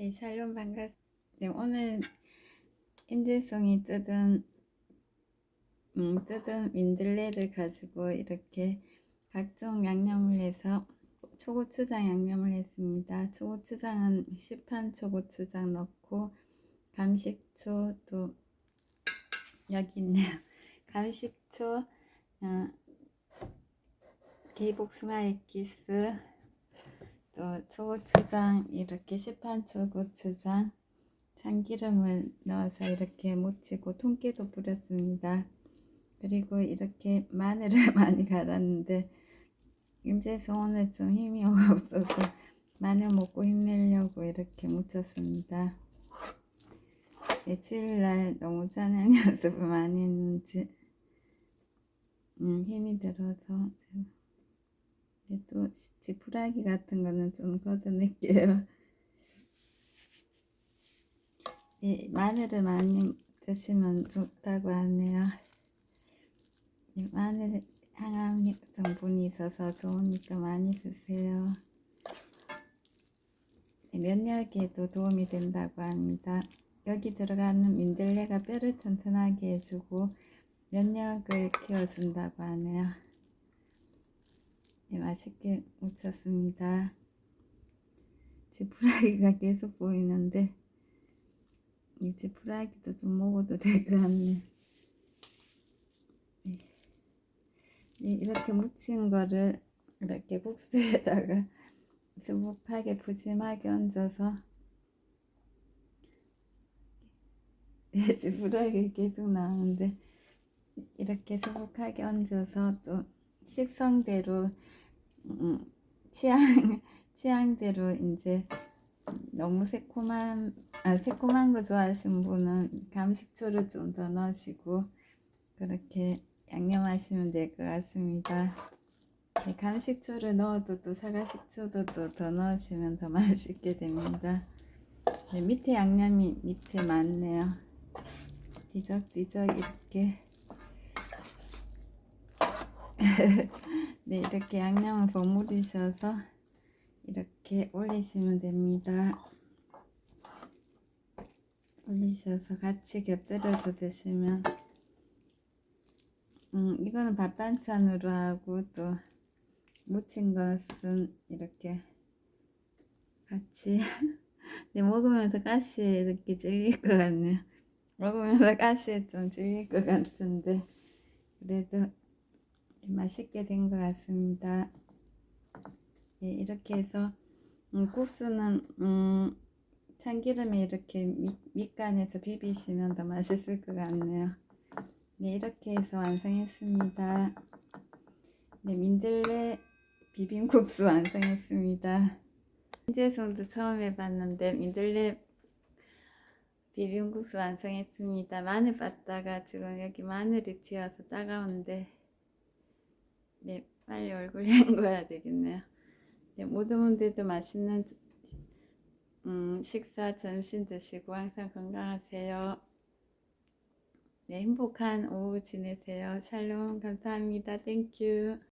네, 샬롬 반갑. 네, 오늘 인재송이 뜯은 음, 뜯은 민들레를 가지고 이렇게 각종 양념을 해서 초고추장 양념을 했습니다. 초고추장은 시판 초고추장 넣고 감식초 또 여기 있네요. 감식초, 어, 개복숭아 액기스, 또 초고추장 이렇게 시판 초고추장 참기름을 넣어서 이렇게 묻히고 통깨도 뿌렸습니다. 그리고 이렇게 마늘을 많이 갈았는데 이제서 오늘 좀 힘이 없어서 마늘 먹고 힘내려고 이렇게 묻혔습니다. 네, 주일날 너무 짜는 연습을 많이 했는지 음, 힘이 들어서 네, 또 지푸라기 같은 거는 좀 걷어낼게요. 네, 마늘을 많이 드시면 좋다고 하네요. 네, 마늘 항암 성분이 있어서 좋으니까 많이 드세요. 네, 면역에도 도움이 된다고 합니다. 여기 들어가는 민들레가 뼈를 튼튼하게 해주고 면역을 키워준다고 하네요. 네, 맛있게 무쳤습니다. 지푸라기가 계속 보이는데 이 지푸라기도 좀 먹어도 될 것 같네. 네. 네, 이렇게 무친 거를 이렇게 국수에다가 수북하게 푸짐하게 얹어서 네, 지푸라기 계속 나오는데 이렇게 수북하게 얹어서 또 식성대로 음, 취향 취향대로 이제 너무 새콤한 아, 새콤한 거 좋아하시는 분은 감식초를 좀 더 넣으시고 그렇게 양념하시면 될 것 같습니다. 네, 감식초를 넣어도 또 사과식초도 또 더 넣으시면 더 맛있게 됩니다. 네, 밑에 양념이 밑에 많네요. 뒤적뒤적 이렇게 네, 이렇게 양념을 버무리셔서 이렇게 올리시면 됩니다. 올리셔서 같이 곁들여서 드시면 음, 이거는 밥 반찬으로 하고 또 무친 것은 이렇게 같이 네, 먹으면서 가시에 이렇게 질릴 것 같네요. 먹으면서 가시에 좀 질릴 것 같은데 그래도 맛있게 된 것 같습니다. 네, 이렇게 해서 음, 국수는 음, 참기름에 이렇게 밑, 밑간에서 비비시면 더 맛있을 것 같네요. 네, 이렇게 해서 완성했습니다. 네, 민들레 비빔국수 완성했습니다. 인제송도 처음 해봤는데 민들레 비빔국수 완성했습니다. 마늘 빻다가 지금 여기 마늘이 튀어서 따가운데 네, 빨리 얼굴 헹궈야 되겠네요. 네, 모든 분들도 맛있는 음, 식사 점심 드시고 항상 건강하세요. 네, 행복한 오후 지내세요. 샬롬 감사합니다. 땡큐.